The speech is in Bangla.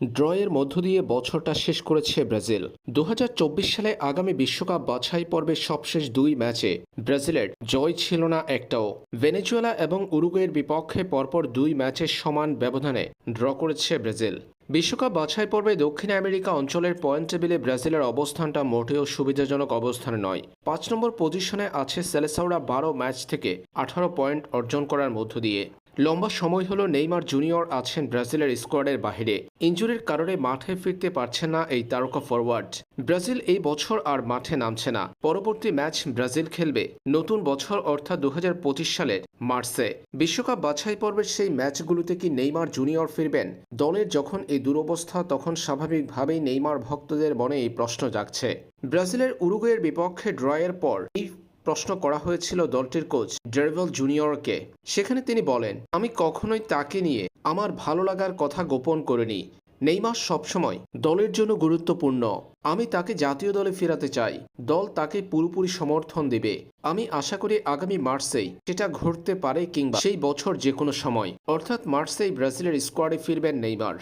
ড্রয়ের মধ্য দিয়ে বছরটা শেষ করেছে ব্রাজিল। দু হাজার চব্বিশ সালে আগামী বিশ্বকাপ বাছাই পর্বের সবশেষ দুই ম্যাচে ব্রাজিলের জয় ছিল না একটাও। ভেনেজুয়েলা এবং উরুগুয়ের বিপক্ষে পরপর দুই ম্যাচের সমান ব্যবধানে ড্র করেছে ব্রাজিল। বিশ্বকাপ বাছাই পর্বে দক্ষিণ আমেরিকা অঞ্চলের পয়েন্ট টেবিলে ব্রাজিলের অবস্থানটা মোটেও সুবিধাজনক অবস্থানে নয়। পাঁচ নম্বর পজিশনে আছে সেলেসাওরা বারো ম্যাচ থেকে আঠারো পয়েন্ট অর্জন করার মধ্য দিয়ে। লম্বা সময় হলো নেইমার জুনিয়র আছেন ব্রাজিলের স্কোয়াডের বাইরে ইঞ্জুরির কারণে মাঠে ফিরতে পারছেন না এই তারকা ফরওয়ার্ড। ব্রাজিল এই বছর আর মাঠে নামছে না। পরবর্তী ম্যাচ ব্রাজিল খেলবে। নতুন বছর অর্থাৎ দু সালের মার্চে। বিশ্বকাপ বাছাই পর্বের সেই ম্যাচগুলোতে কি নেইমার জুনিয়র ফিরবেন? দলের যখন এই দুরবস্থা, তখন স্বাভাবিকভাবেই নেইমার ভক্তদের মনে এই প্রশ্ন জাগছে। ব্রাজিলের উরুগুয়ের বিপক্ষে ড্রয়ের পর এই প্রশ্ন করা হয়েছিল দলটির কোচ ডেরভেল জুনিয়রকে। সেখানে তিনি বলেন, আমি কখনোই তাকে নিয়ে আমার ভালো লাগার কথা গোপন করিনি। নেইমার সবসময় দলের জন্য গুরুত্বপূর্ণ। আমি তাকে জাতীয় দলে ফেরাতে চাই। দল তাকে পুরোপুরি সমর্থন দেবে। আমি আশা করি আগামী মার্চেই সেটা ঘটতে পারে কিংবা সেই বছর যে কোনো সময়। অর্থাৎ মার্চেই ব্রাজিলের স্কোয়াডে ফিরবেন নেইমার।